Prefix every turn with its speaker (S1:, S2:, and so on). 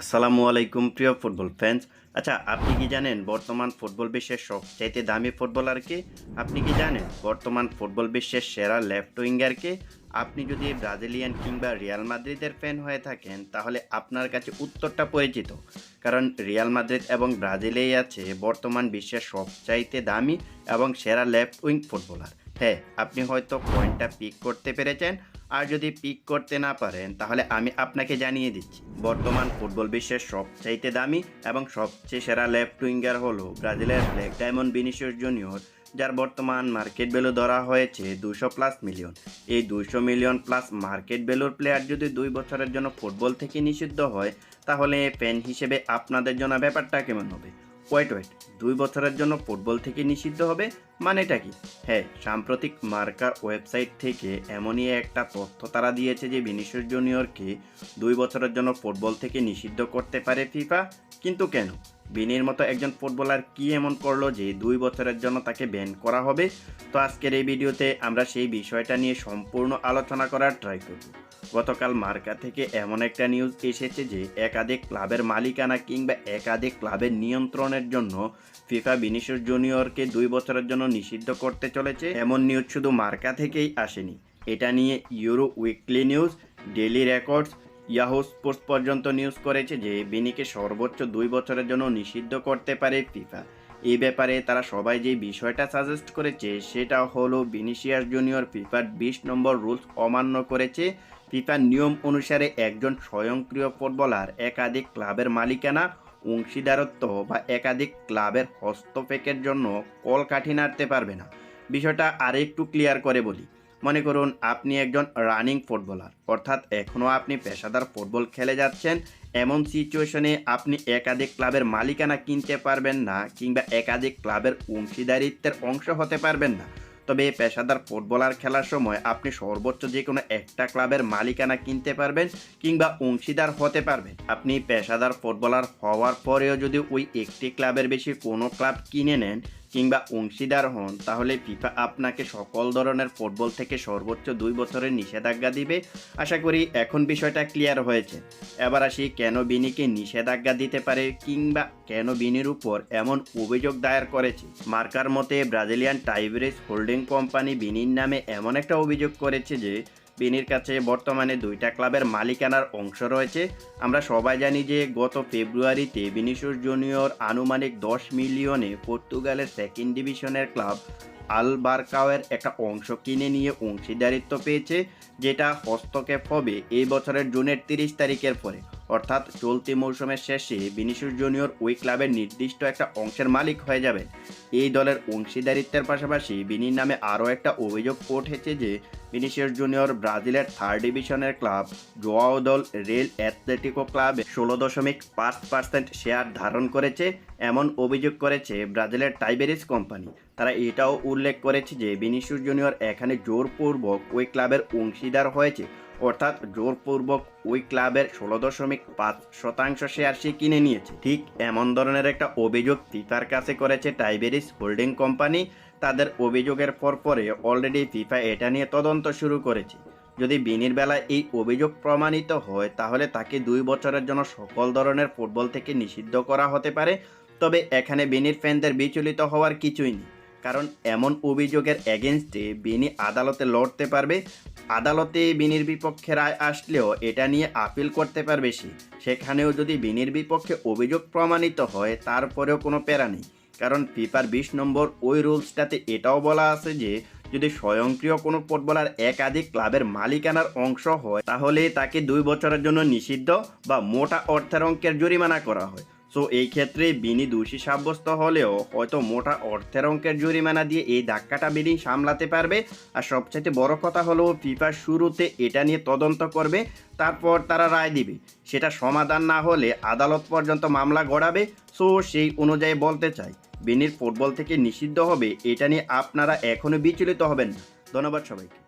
S1: আসসালামু আলাইকুম, প্রিয় ফুটবল ফ্যান্স আচ্ছা আপনি কি জানেন বর্তমান ফুটবল বিশ্বের সবচাইতে দামি ফুটবলারকে আপনি কি জানেন বর্তমান ফুটবল বিশ্বের সেরা লেফট উইঙ্গারকে আপনি যদি ব্রাজিলিয়ান কিংবা রিয়াল মাদ্রিদের ফ্যান হয়ে থাকেন, তাহলে আপনার কাছে উত্তরটা পরিচিত। কারণ রিয়াল মাদ্রিদ এবং ব্রাজিলেই আছে বর্তমান বিশ্বের সবচাইতে দামি এবং সেরা লেফট উইং ফুটবলার হ্যাঁ আপনি হয়তো পয়েন্টটা পিক করতে পেরেছেন। আর যদি পিক করতে না পারেন, তাহলে আমি আপনাকে জানিয়ে দিচ্ছি, বর্তমান ফুটবল বিশ্বের সবচাইতে দামি এবং সবচেয়ে সেরা লেফট উইঙ্গার হলো ব্রাজিলের ব্ল্যাক ডায়মন্ড বিনিশিয়াস জুনিয়র, যার বর্তমান মার্কেট ভ্যালু ধরা হয়েছে দুশো প্লাস মিলিয়ন এই দুশো মিলিয়ন প্লাস মার্কেট ভ্যালুর প্লেয়ার যদি দুই বছরের জন্য ফুটবল থেকে নিষিদ্ধ হয়, তাহলে ফ্যান হিসেবে আপনাদের জন্য ব্যাপারটা কেমন হবে? ওয়েট ওয়েট দুই বছরের জন্য ফুটবল থেকে নিষিদ্ধ হবে মানেটা কি? হ্যাঁ সাম্প্রতিক মার্কার ওয়েবসাইট থেকে এমনই একটা তথ্য তারা দিয়েছে যে ভিনিসিয়াস জুনিয়রকে দুই বছরের জন্য ফুটবল থেকে নিষিদ্ধ করতে পারে ফিফা, কিন্তু কেন? বিনির মতো একজন ফুটবলার কি এমন করল যে দুই বছরের জন্য তাকে ব্যান করা হবে? তো আজকের এই ভিডিওতে আমরা সেই বিষয়টা নিয়ে সম্পূর্ণ আলোচনা করার ট্রাই করব। গতকাল মার্কা থেকে এমন একটা নিউজ এসেছে যে একাধিক ক্লাবের মালিকানা কিংবা একাধিক ক্লাবের নিয়ন্ত্রণের জন্য ফিফা ভিনিসিয়াস জুনিয়রকে দুই বছরের জন্য নিষিদ্ধ করতে চলেছে। এমন নিউজ শুধু মার্কা থেকেই আসেনি। এটা নিয়ে Euro weekly news daily records Yahoo sports পর্যন্ত নিউজ করেছে যে, বিনিকে সর্বোচ্চ দুই বছরের জন্য নিষিদ্ধ করতে পারে ফিফা এই ব্যাপারে তারা সবাই যে বিষয়টা সাজেস্ট করেছে, সেটা হলো ভিনিসিয়াস জুনিয়র ফিফার বিশ নম্বর রুলস অমান্য করেছে। ফিফার নিয়ম অনুসারে একজন স্বয়ংক্রিয় ফুটবলার একাধিক ক্লাবের মালিকানা, অংশীদারত্ব বা একাধিক ক্লাবের হস্তক্ষেপের জন্য কল কাঠি নাড়তে পারবে না। বিষয়টা আরেকটু ক্লিয়ার করে বলি। মনে করুন আপনি একজন রানিং ফুটবলার অর্থাৎ এখনও আপনি পেশাদার ফুটবল খেলে যাচ্ছেন। এমন সিচুয়েশনে আপনি একাধিক ক্লাবের মালিকানা কিনতে পারবেন না, কিংবা একাধিক ক্লাবের অংশীদারিত্বের অংশ হতে পারবেন না। তবে পেশাদার ফুটবলার খেলার সময় আপনি সর্বোচ্চ যে কোনো একটা ক্লাবের মালিকানা কিনতে পারবেন, কিংবা অংশীদার হতে পারবেন। আপনি পেশাদার ফুটবলার হওয়ার পরেও যদি ওই একটি ক্লাবের বেশি কোনো ক্লাব কিনে নেন কিংবা অংশীদার হন, তাহলে ফিফা আপনাকে সকল ধরনের ফুটবল থেকে সর্বোচ্চ দুই বছরের নিষেধাজ্ঞা দিবে। আশা করি এখন বিষয়টা ক্লিয়ার হয়েছে। এবার আসি কেন বিনিকে নিষেধাজ্ঞা দিতে পারে কিংবা কেন বিনির উপর এমন অভিযোগ দায়ের করেছে? মার্কার মতে, ব্রাজিলিয়ান টাইব্রেস হোল্ডিং কোম্পানি বিনির নামে এমন একটা অভিযোগ করেছে যে বিনির কাছে বর্তমানে দুইটা ক্লাবের মালিকানার অংশ রয়েছে। আমরা সবাই জানি যে গত ফেব্রুয়ারিতে বিনিসুস জুনিয়র আনুমানিক দশ মিলিয়নে পর্তুগালের সেকেন্ড ডিভিশনের ক্লাব আল বারকাওয়ের একটা অংশ কিনে নিয়ে অংশীদারিত্ব পেয়েছে, যেটা হস্তক্ষেপ হবে এই বছরের জুনের তিরিশ তারিখের পরে। অর্থাৎ চলতি মৌসুমের শেষে বিনিসুস জুনিয়র ওই ক্লাবের নির্দিষ্ট একটা অংশের মালিক হয়ে যাবে। এই দলের অংশীদারিত্বের পাশাপাশি বিনির নামে আরও একটা অভিযোগ উঠেছে যে ভিনিসিয়াস জুনিয়র ব্রাজিলের থার্ড ডিভিশনের club Joao del Rei Atletico ক্লাবে ষোলো দশমিক পাঁচ পার্সেন্ট শেয়ার ধারণ করেছে, এমন অভিযোগ করেছে ব্রাজিলের টাইবেরিস কোম্পানি। তারা এটাও উল্লেখ করেছে যে ভিনিসিয়াস জুনিয়র এখানে জোরপূর্বক ওই ক্লাবের অংশীদার হয়েছে। অর্থাৎ জোরপূর্বক ওই ক্লাবের ষোলো দশমিক পাঁচ শতাংশ শেয়ার সে কিনে নিয়েছে। ঠিক এমন ধরনের একটা অভিযোগ ফিফার কাছে করেছে টাইবেরিস হোল্ডিং কোম্পানি। তাদের অভিযোগের পর পরে অলরেডি ফিফা এটা নিয়ে তদন্ত শুরু করেছে। যদি বিনির বেলায় এই অভিযোগ প্রমাণিত হয়, তাহলে তাকে দুই বছরের জন্য সকল ধরনের ফুটবল থেকে নিষিদ্ধ করা হতে পারে। তবে এখানে বিনির ফ্যানদের বিচলিত হওয়ার কিছুই নেই। কারণ এমন অভিযোগের এগেনস্টে বিনি আদালতে লড়তে পারবে, আদালতে বিনির বিপক্ষে রায় আসলেও এটা নিয়ে আপিল করতে পারবে সে। সেখানেও যদি বিনির বিপক্ষে অভিযোগ প্রমাণিত হয়, তারপরেও কোনো প্যারা নেই। কারণ ফিফার বিশ নম্বর ওই রুলসটাতে এটাও বলা আছে যে, যদি স্বয়ংক্রিয় কোনো ফুটবলার একাধিক ক্লাবের মালিকানার অংশ হয়, তাহলে তাকে দুই বছরের জন্য নিষিদ্ধ বা মোটা অর্থের অঙ্কের জরিমানা করা হয়। সো এই ক্ষেত্রে বিনি দোষী সাব্যস্ত হলেও হয়তো মোটা অর্থের অঙ্কের জরিমানা দিয়ে এই ধাক্কাটা বিনি সামলাতে পারবে। আর সবচাইতে বড় কথা হলো ফিফা শুরুতে এটা নিয়ে তদন্ত করবে, তারপর তারা রায় দিবে। সেটা সমাধান না হলে আদালত পর্যন্ত মামলা গড়াবে। সো সেই অনুযায়ী বলতে চাই, বিনির ফুটবল থেকে নিষিদ্ধ হবে, এটা নিয়ে আপনারা এখনও বিচলিত হবেন না। ধন্যবাদ সবাইকে।